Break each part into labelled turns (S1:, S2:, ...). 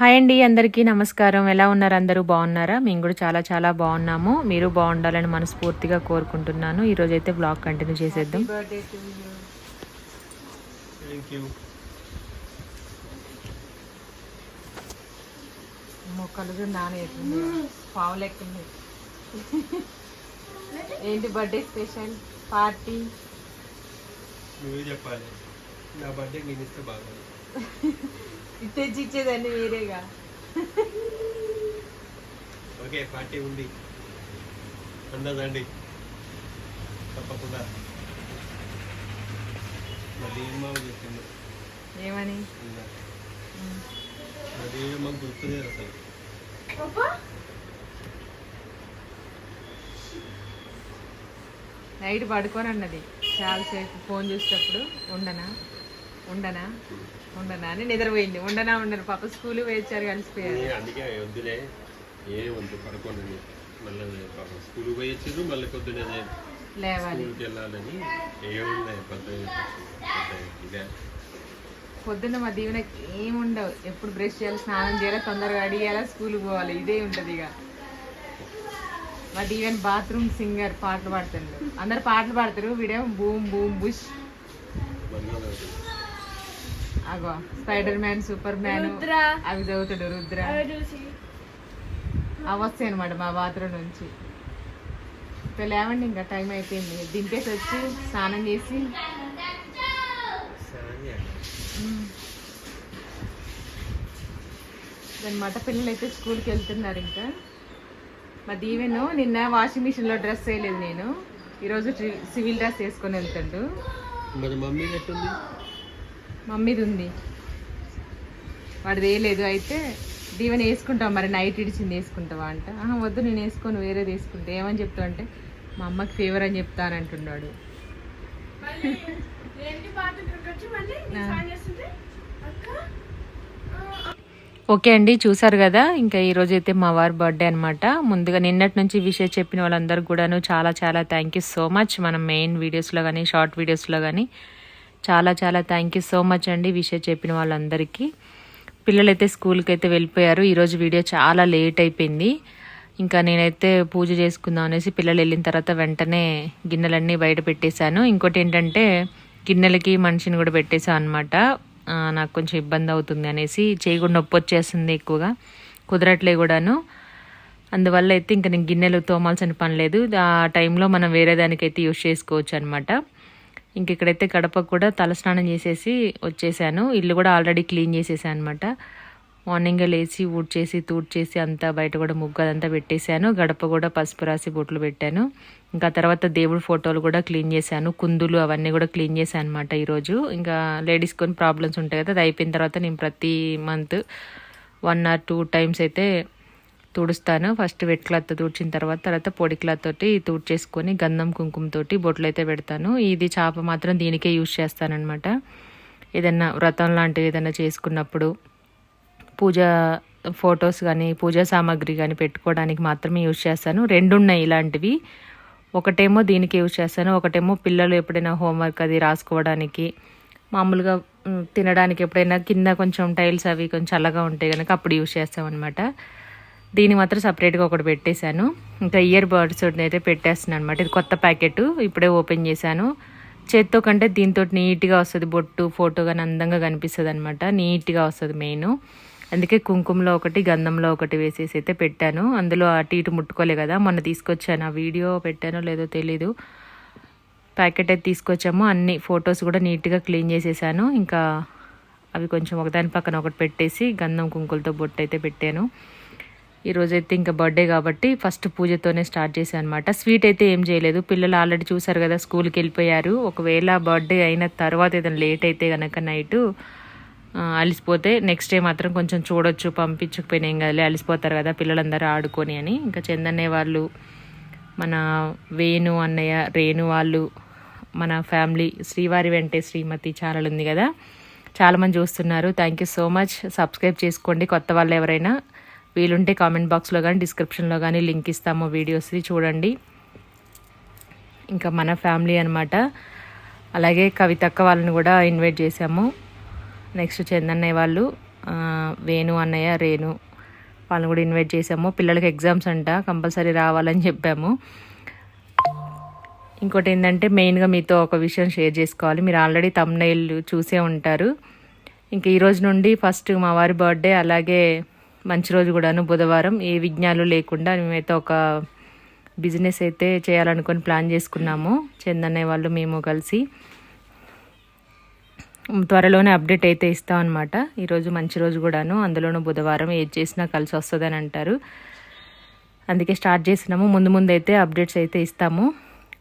S1: Hi అండి అందరికీ నమస్కారం. ఎలా ఉన్నారు అందరూ? బాగున్నారా? మేము కూడా చాలా చాలా బాగున్నాము. మీరు బాగుండాలని మనస్ఫూర్తిగా కోరుకుంటున్నాను. ఈరోజు అయితే బ్లాగ్ కంటిన్యూ చేసేద్దాం. మొక్కలు నానే పావు లెక్కింది. ఏంటి బర్త్డే స్పెషల్ పార్టీ
S2: నువ్వే చెప్పాలి. నా బర్త్డే నేను ఇస్తే బాగుంది.
S1: తెచ్చి ఇచ్చేదండి మీరేగా
S2: ఓకే పార్టీ ఉంది. అందదండి తప్పకుండా. చెప్పింది
S1: ఏమని?
S2: ఇందాక. మా దేవమ్మ గుర్తులేదు అసలు.
S1: నైట్ పడుకొని అన్నది చాలాసేపు ఫోన్ చూసేటప్పుడు ఉండనా? ఉండనా? ఉండనా? అని నిద్రపోయింది. ఉండనా ఉండను? పాప స్కూల్ వేయించారు కలిసిపోయారు.
S2: అందుకే వద్దులే. ఏ వద్దు పడుకోండి. మళ్ళీ పాపం స్కూల్కి పోయి వచ్చారు మళ్ళీ పొద్దునే
S1: లేవాలి.
S2: స్కూల్కి వెళ్ళాలని ఏమున్నాయి పెద్ద పెద్ద ఇదే.
S1: పొద్దున్న మా దీవెనకి ఏముండవు ఎప్పుడు బ్రష్ చేయాలి స్నానం చేయాలి తొందరగా అడిగేయాలి స్కూల్కి పోవాలి. ఇదే ఉంటుంది ఇక. మా దీవెన్ బాత్రూమ్ సింగర్ పాటలు పాడుతుండు. అందరు పాటలు పాడతారు. వీడేమో బూమ్ బూమ్ బుష్. అగో స్పైడర్ మ్యాన్ సూపర్ మ్యాన్ అవి చదువుతాడు రుద్ర. అవి వస్తాయి అనమాట మా బాత్రూమ్ నుంచి. ఇంకా లేవండి ఇంకా టైం అయిపోయింది. దింపేసి వచ్చి స్నానం చేసి. అనమాట పిల్లలు అయితే స్కూల్కి వెళ్తున్నారు ఇంకా. మా దీవెను నిన్న వాషింగ్ మిషన్లో డ్రెస్ వేయలేదు నేను. ఈరోజు సి- సివిల్ డ్రెస్ వేసుకొని వెళ్తుండు.
S2: మరి మమ్మీ
S1: మమ్మీది ఉంది వాడిది వేయలేదు అయితే దీవెన వేసుకుంటాం మరి నైట్ ఇడిచింది వేసుకుంటావా అంట. వద్దు నేను వేసుకొని వేరేది వేసుకుంటా. ఏమని చెప్తావు అంటే మా అమ్మకి ఫీవర్ అని చెప్తానంటున్నాడు ఓకే అండి చూసారు కదా? ఇంకా ఈరోజు అయితే మా వారి బర్త్డే అనమాట ముందుగా నిన్నటి నుంచి విషయం చెప్పిన వాళ్ళందరూ కూడాను చాలా చాలా థ్యాంక్ యూ సో మచ్ మనం మెయిన్ వీడియోస్లో కానీ షార్ట్ వీడియోస్లో కానీ చాలా చాలా థ్యాంక్ యూ సో మచ్ అండి విషయం చెప్పిన వాళ్ళందరికీ. పిల్లలైతే స్కూల్కి అయితే వెళ్ళిపోయారు ఈరోజు వీడియో చాలా లేట్ అయిపోయింది. ఇంకా నేనైతే పూజ చేసుకుందాం అనేసి పిల్లలు వెళ్ళిన తర్వాత వెంటనే గిన్నెలన్నీ బయట పెట్టేశాను. ఇంకోటి ఏంటంటే గిన్నెలకి మనిషిని కూడా పెట్టేశాను అనమాట నాకు కొంచెం ఇబ్బంది అవుతుంది అనేసి చేయకుండా నొప్పి వచ్చేస్తుంది ఎక్కువగా. కుదరట్లే కూడాను. అందువల్ల అయితే ఇంకా నేను గిన్నెలు తోమాల్సిన పని లేదు. ఆ టైంలో మనం వేరే దానికైతే యూస్ చేసుకోవచ్చు అనమాట ఇంక ఇక్కడైతే గడప కూడా తలస్నానం చేసేసి వచ్చేసాను. ఇల్లు కూడా ఆల్రెడీ క్లీన్ చేసేసాను అనమాట మార్నింగే లేచి ఊడ్చేసి తూడ్చేసి అంతా బయట కూడా ముగ్గు అదంతా పెట్టేశాను. గడప కూడా పసుపు రాసి బొట్లు పెట్టాను. ఇంకా తర్వాత దేవుడి ఫోటోలు కూడా క్లీన్ చేశాను. కుందులు అవన్నీ కూడా క్లీన్ చేశాను అనమాట ఈరోజు. ఇంకా లేడీస్ కొన్ని ప్రాబ్లమ్స్ ఉంటాయి కదా అది అయిపోయిన తర్వాత నేను ప్రతి month one or two times అయితే తుడుస్తాను. ఫస్ట్ వెట్ క్లాత్ తుడిచిన తర్వాత తర్వాత పొడి క్లాత్ తోటి తుడిచేసుకొని గంధం కుంకుమతోటి బొట్లు అయితే పెడతాను. ఇది చేప మాత్రం దీనికే యూజ్ చేస్తానన్నమాట. ఏదన్నా వ్రతం లాంటివి ఏదైనా చేసుకున్నప్పుడు పూజ ఫొటోస్ కానీ పూజా సామాగ్రి కానీ పెట్టుకోవడానికి మాత్రమే యూజ్ చేస్తాను. రెండు ఉన్నాయి ఇలాంటివి. ఒకటేమో దీనికి యూజ్ చేస్తాను. ఒకటేమో పిల్లలు ఎప్పుడైనా హోంవర్క్ అది రాసుకోవడానికి మామూలుగా తినడానికి ఎప్పుడైనా కింద కొంచెం టైల్స్ అవి కొంచెం చల్లగా ఉంటాయి కనుక అప్పుడు యూజ్ చేస్తామన్నమాట. దీన్ని మాత్రం సపరేట్గా ఒకటి పెట్టేశాను. ఇంకా ఇయర్ బర్డ్స్ అయితే పెట్టేస్తున్నాను అనమాట ఇది కొత్త ప్యాకెట్ ఇప్పుడే ఓపెన్ చేశాను. చేత్తో కంటే దీంతో నీట్గా వస్తుంది బొట్టు ఫోటో కానీ అందంగా కనిపిస్తుంది అనమాట నీట్గా వస్తుంది మెయిన్. అందుకే కుంకుమలో ఒకటి గంధంలో ఒకటి వేసేసి అయితే పెట్టాను. అందులో అటు ఇటు ముట్టుకోలే కదా మొన్న తీసుకొచ్చాను. ఆ వీడియో పెట్టానో లేదో తెలీదు. ప్యాకెట్ అయితే తీసుకొచ్చాము. అన్ని ఫొటోస్ కూడా నీట్గా క్లీన్ చేసేసాను. ఇంకా అవి కొంచెం ఒకదాని పక్కన ఒకటి పెట్టేసి గంధం కుంకులతో బొట్టు అయితే పెట్టాను. ఈరోజు అయితే ఇంకా బర్త్డే కాబట్టి ఫస్ట్ పూజతోనే స్టార్ట్ చేశాను అనమాట స్వీట్ అయితే ఏం చేయలేదు. పిల్లలు ఆల్రెడీ చూసారు కదా స్కూల్కి వెళ్ళిపోయారు. ఒకవేళ బర్త్డే అయిన తర్వాత ఏదైనా లేట్ అయితే కనుక నైట్ అలిసిపోతే నెక్స్ట్ డే మాత్రం కొంచెం చూడొచ్చు పంపించకపోయినా ఏం కాదు అలిసిపోతారు కదా పిల్లలందరూ ఆడుకొని అని. ఇంకా చందన్నయ్య వాళ్ళు మన వేణు అన్నయ్య రేణు వాళ్ళు మన ఫ్యామిలీ శ్రీవారి వెంటే శ్రీమతి ఛానల్ ఉంది కదా. చాలామంది చూస్తున్నారు. Thank you so much subscribe చేసుకోండి. కొత్త వాళ్ళు ఎవరైనా వీలుంటే కామెంట్ బాక్స్లో కానీ డిస్క్రిప్షన్లో కానీ లింక్ ఇస్తాము వీడియోస్ది చూడండి. ఇంకా మన ఫ్యామిలీ అనమాట అలాగే కవితక్క వాళ్ళని కూడా ఇన్వైట్ చేశాము. నెక్స్ట్ చందన్నయ్య వాళ్ళు వేణు అన్నయ్య రేణు వాళ్ళని కూడా ఇన్వైట్ చేసాము పిల్లలకి ఎగ్జామ్స్ అంట కంపల్సరీ రావాలని చెప్పాము. ఇంకోటి ఏంటంటే మెయిన్గా మీతో ఒక విషయం షేర్ చేసుకోవాలి. మీరు ఆల్రెడీ తమ్నైల్ చూసే ఉంటారు. ఇంక ఈరోజు నుండి ఫస్ట్ మా వారి బర్త్డే అలాగే మంచి రోజు కూడాను బుధవారం. ఏ విజ్ఞాలు లేకుండా మేమైతే ఒక బిజినెస్ అయితే చేయాలనుకొని ప్లాన్ చేసుకున్నాము. చందన్నయ్య వాళ్ళు మేము కలిసి త్వరలోనే అప్డేట్ అయితే ఇస్తాం అనమాట ఈరోజు మంచి రోజు కూడాను. అందులోనూ బుధవారం ఏది చేసినా కలిసి వస్తుందని అంటారు. అందుకే స్టార్ట్ చేసినాము. ముందు ముందు అయితే అప్డేట్స్ అయితే ఇస్తాము.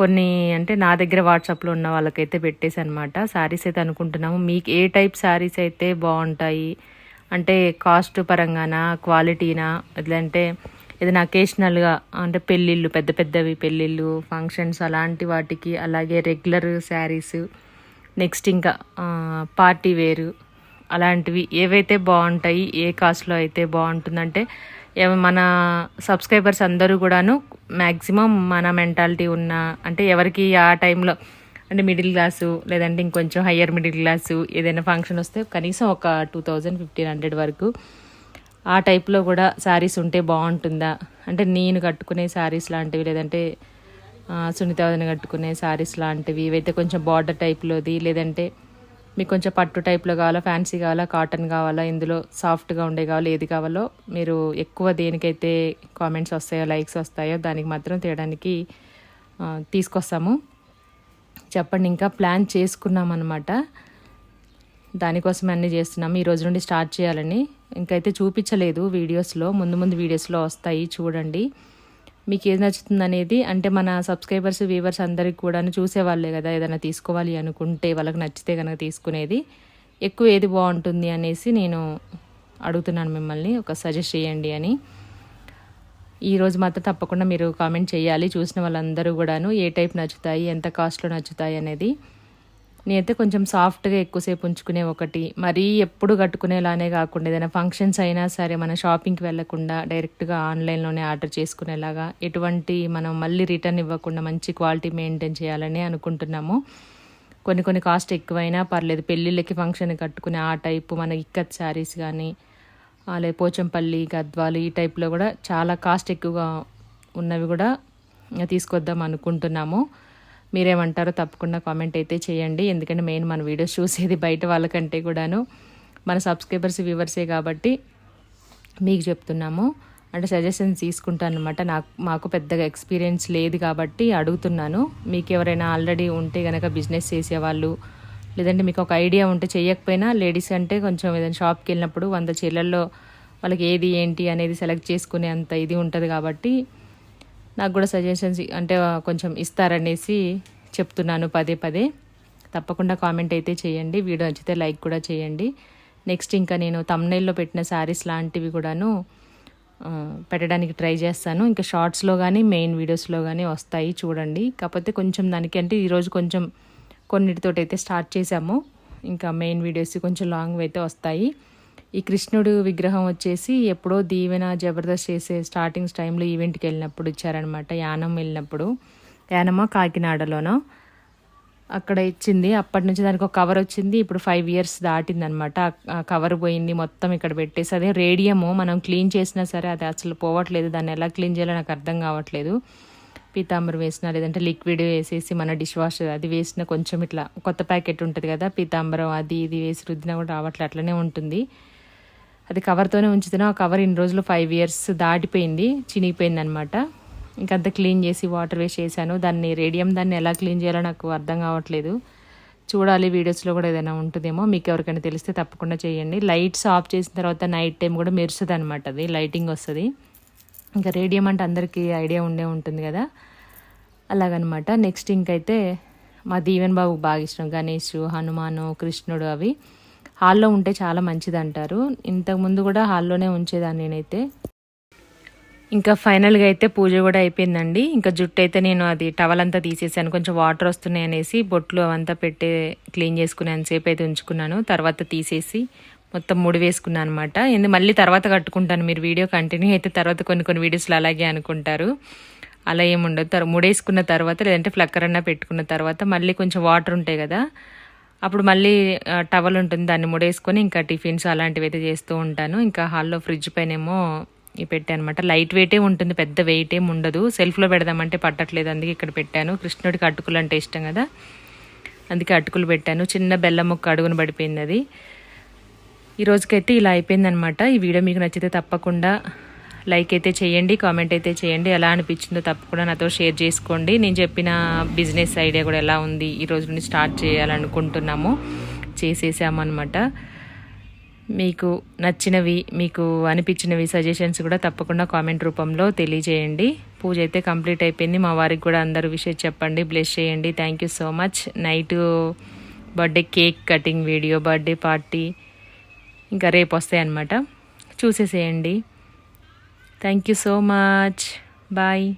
S1: కొన్ని అంటే నా దగ్గర వాట్సాప్లో ఉన్న వాళ్ళకైతే పెట్టేసి అనమాట శారీస్ అయితే అనుకుంటున్నాము. మీకు ఏ టైప్ శారీస్ అయితే బాగుంటాయి? అంటే కాస్ట్ పరంగానా క్వాలిటీనా లేదంటే ఏదైనా అకేషనల్గా అంటే పెళ్ళిళ్ళు పెద్ద పెద్దవి పెళ్ళిళ్ళు ఫంక్షన్స్ అలాంటి వాటికి అలాగే రెగ్యులర్ శారీస్ నెక్స్ట్ ఇంకా పార్టీ వేరు అలాంటివి ఏవైతే బాగుంటాయి ఏ కాస్ట్లో అయితే బాగుంటుందంటే మన సబ్స్క్రైబర్స్ అందరూ కూడాను మ్యాక్సిమం మన మెంటాలిటీ ఉన్న అంటే ఎవరికి ఆ టైంలో అంటే మిడిల్ క్లాసు లేదంటే ఇంకొంచెం హయ్యర్ మిడిల్ క్లాసు ఏదైనా ఫంక్షన్ వస్తే కనీసం ఒక టూ థౌజండ్ ఫిఫ్టీన్ హండ్రెడ్ వరకు ఆ టైప్లో కూడా శారీస్ ఉంటే బాగుంటుందా? అంటే నేను కట్టుకునే శారీస్ లాంటివి లేదంటే సునీత వదిన కట్టుకునే శారీస్ లాంటివి ఇవైతే కొంచెం బార్డర్ టైప్లోది లేదంటే మీకు కొంచెం పట్టు టైప్లో కావాలా ఫ్యాన్సీ కావాలా కాటన్ కావాలా ఇందులో సాఫ్ట్గా ఉండే కావాలో ఏది కావాలో మీరు ఎక్కువ దేనికైతే కామెంట్స్ వస్తాయో లైక్స్ వస్తాయో దానికి మాత్రం తీయడానికి తీసుకొస్తాము. చెప్పండి ఇంకా ప్లాన్ చేసుకున్నాం అనమాట దానికోసం అన్నీ చేస్తున్నాము. ఈ రోజు నుండి స్టార్ట్ చేయాలని. ఇంకైతే చూపించలేదు వీడియోస్లో. ముందు ముందు వీడియోస్లో వస్తాయి చూడండి. మీకు ఏది నచ్చుతుంది అనేది అంటే మన సబ్స్క్రైబర్స్ వ్యూవర్స్ అందరికి కూడా చూసేవాళ్ళే కదా ఏదైనా తీసుకోవాలి అనుకుంటే వాళ్ళకి నచ్చితే కనుక తీసుకునేది. ఎక్కువ ఏది బాగుంటుంది అనేసి నేను అడుగుతున్నాను మిమ్మల్ని ఒక సజెస్ట్ చేయండి అని. ఈ రోజు మాత్రం తప్పకుండా మీరు కామెంట్ చేయాలి. చూసిన వాళ్ళందరూ కూడాను ఏ టైప్ నచ్చుతాయి ఎంత కాస్ట్లో నచ్చుతాయి అనేది. నేనైతే కొంచెం సాఫ్ట్గా ఎక్కువసేపు ఉంచుకునే ఒకటి. మరీ ఎప్పుడు కట్టుకునేలానే కాకుండా ఏదైనా ఫంక్షన్స్ అయినా సరే మన షాపింగ్కి వెళ్ళకుండా డైరెక్ట్గా ఆన్లైన్లోనే ఆర్డర్ చేసుకునేలాగా ఎటువంటి మనం మళ్ళీ రిటర్న్ ఇవ్వకుండా మంచి క్వాలిటీ మెయింటైన్ చేయాలని అనుకుంటున్నాము. కొన్ని కొన్ని కాస్ట్ ఎక్కువైనా పర్లేదు. పెళ్ళిళ్ళకి ఫంక్షన్ కట్టుకునే ఆ టైపు మన ఇక్కత్ శారీస్ కానీ అలాగే పోచంపల్లి గద్వాలు ఈ టైప్లో కూడా చాలా కాస్ట్ ఎక్కువగా ఉన్నవి కూడా తీసుకొద్దాం అనుకుంటున్నాము. మీరేమంటారో తప్పకుండా కామెంట్ అయితే చేయండి. ఎందుకంటే మెయిన్ మన వీడియోస్ చూసేది బయట వాళ్ళకంటే కూడాను. మన సబ్స్క్రైబర్స్ వ్యూవర్సే కాబట్టి మీకు చెప్తున్నాము. అంటే సజెషన్స్ తీసుకుంటాను అనమాట నాకు మాకు పెద్దగా ఎక్స్పీరియన్స్ లేదు కాబట్టి అడుగుతున్నాను. మీకు ఎవరైనా ఆల్రెడీ ఉంటే కనుక బిజినెస్ చేసేవాళ్ళు లేదంటే మీకు ఒక ఐడియా ఉంటే చేయకపోయినా లేడీస్ అంటే కొంచెం ఏదైనా షాప్కి వెళ్ళినప్పుడు వంద చీరల్లో వాళ్ళకి ఏది ఏంటి అనేది సెలెక్ట్ చేసుకునే అంత ఇది ఉంటుంది కాబట్టి నాకు కూడా సజెషన్స్ అంటే కొంచెం ఇస్తారనేసి చెప్తున్నాను పదే పదే. తప్పకుండా కామెంట్ అయితే చేయండి. వీడియో నచ్చితే లైక్ కూడా చేయండి. నెక్స్ట్ ఇంకా నేను తమ్నైల్లో పెట్టిన శారీస్ లాంటివి కూడాను పెట్టడానికి ట్రై చేస్తాను. ఇంకా షార్ట్స్లో కానీ మెయిన్ వీడియోస్లో కానీ వస్తాయి చూడండి. కాకపోతే కొంచెం దానికి అంటే ఈరోజు కొంచెం కొన్నిటితోటైతే స్టార్ట్ చేసాము ఇంకా మెయిన్ వీడియోస్ కొంచెం లాంగ్ అయితే వస్తాయి. ఈ కృష్ణుడు విగ్రహం వచ్చేసి ఎప్పుడో దీవెన జబర్దస్త్ చేసే స్టార్టింగ్ టైంలో ఈవెంట్కి వెళ్ళినప్పుడు ఇచ్చారనమాట యానం వెళ్ళినప్పుడు. యానమా కాకినాడలోనో. అక్కడ ఇచ్చింది. అప్పటి నుంచి దానికి ఒక కవర్ వచ్చింది. ఇప్పుడు ఫైవ్ ఇయర్స్ దాటింది అనమాట ఆ కవర్ పోయింది మొత్తం ఇక్కడ పెట్టేసి. అదే రేడియము మనం క్లీన్ చేసినా సరే అది అసలు పోవట్లేదు. దాన్ని ఎలా క్లీన్ చేయాలో నాకు అర్థం కావట్లేదు. పీతాంబరం వేసిన లేదంటే లిక్విడ్ వేసేసి మన డిష్ వాష్ అది వేసిన కొంచెం ఇట్లా కొత్త ప్యాకెట్ ఉంటుంది కదా పీతాంబరం అది ఇది వేసి రుద్దినా కూడా రావట్లే అట్లనే ఉంటుంది. అది కవర్తోనే ఉంచుతున్నా ఆ కవర్ ఇన్ని రోజులు ఫైవ్ ఇయర్స్ దాటిపోయింది చినిగిపోయింది అనమాట ఇంకంతా క్లీన్ చేసి వాటర్ వేసి చేశాను దాన్ని రేడియం దాన్ని ఎలా క్లీన్ చేయాలో నాకు అర్థం కావట్లేదు. చూడాలి వీడియోస్లో కూడా ఏదైనా ఉంటుందేమో మీకు ఎవరికైనా తెలిస్తే తప్పకుండా చేయండి. లైట్స్ ఆఫ్ చేసిన తర్వాత నైట్ టైం కూడా మెరుస్తుంది అనమాట అది లైటింగ్ వస్తుంది. ఇంకా రేడియం అంటే అందరికీ ఐడియా ఉండే ఉంటుంది కదా. అలాగనమాట. నెక్స్ట్ ఇంకైతే మా దీవెన్ బాబు బాగా ఇష్టం. గణేష్ హనుమాను కృష్ణుడు అవి. హాల్లో ఉంటే చాలా మంచిది అంటారు ఇంతకుముందు కూడా హాల్లోనే ఉంచేదాన్ని నేనైతే. ఇంకా ఫైనల్గా అయితే పూజ కూడా అయిపోయిందండి. ఇంకా జుట్టు అయితే నేను అది టవల్ అంతా తీసేసాను. కొంచెం వాటర్ వస్తున్నాయి అనేసి బొట్లు అవంతా పెట్టి క్లీన్ చేసుకుని అంతసేపు అయితే ఉంచుకున్నాను. తర్వాత తీసేసి మొత్తం ముడి వేసుకున్నాను అనమాట ఎందు మళ్ళీ తర్వాత కట్టుకుంటాను. మీరు వీడియో కంటిన్యూ అయితే తర్వాత కొన్ని కొన్ని వీడియోస్లో అలాగే అనుకుంటారు. అలా ఏముండదు తర్ ముడేసుకున్న తర్వాత లేదంటే ఫ్లక్కర్ అన్న పెట్టుకున్న తర్వాత మళ్ళీ కొంచెం వాటర్ ఉంటాయి కదా. అప్పుడు మళ్ళీ టవల్ ఉంటుంది. దాన్ని ముడేసుకొని ఇంకా టిఫిన్స్ అలాంటివి అయితే చేస్తూ ఉంటాను. ఇంకా హాల్లో ఫ్రిడ్జ్ పైనేమో ఇవి పెట్టాను అనమాట లైట్ వెయిటే ఉంటుంది పెద్ద వెయిట్ ఏమి ఉండదు. సెల్ఫ్లో పెడదామంటే పట్టట్లేదు. అందుకే ఇక్కడ పెట్టాను. కృష్ణుడికి అటుకులు అంటే ఇష్టం కదా. అందుకే అటుకులు పెట్టాను. చిన్న బెల్లం ముక్క అడుగున పడిపోయింది అది. ఈ రోజుకైతే ఇలా అయిపోయిందనమాట. ఈ వీడియో మీకు నచ్చితే తప్పకుండా లైక్ అయితే చేయండి కామెంట్ అయితే చేయండి. ఎలా అనిపించిందో తప్పకుండా నాతో షేర్ చేసుకోండి. నేను చెప్పిన బిజినెస్ ఐడియా కూడా ఎలా ఉంది ఈ రోజు నుండి స్టార్ట్ చేయాలనుకుంటున్నాము చేసేసామన్నమాట మీకు నచ్చినవి మీకు అనిపించినవి సజెషన్స్ కూడా తప్పకుండా కామెంట్ రూపంలో తెలియజేయండి. పూజ అయితే కంప్లీట్ అయిపోయింది. మా వారికి కూడా అందరూ విషయం చెప్పండి బ్లెస్ చేయండి. Thank you so much night birthday cake cutting video birthday party ఇంకా రేపు వస్తాయి అన్నమాట. చూసేసేయండి. Thank you so much bye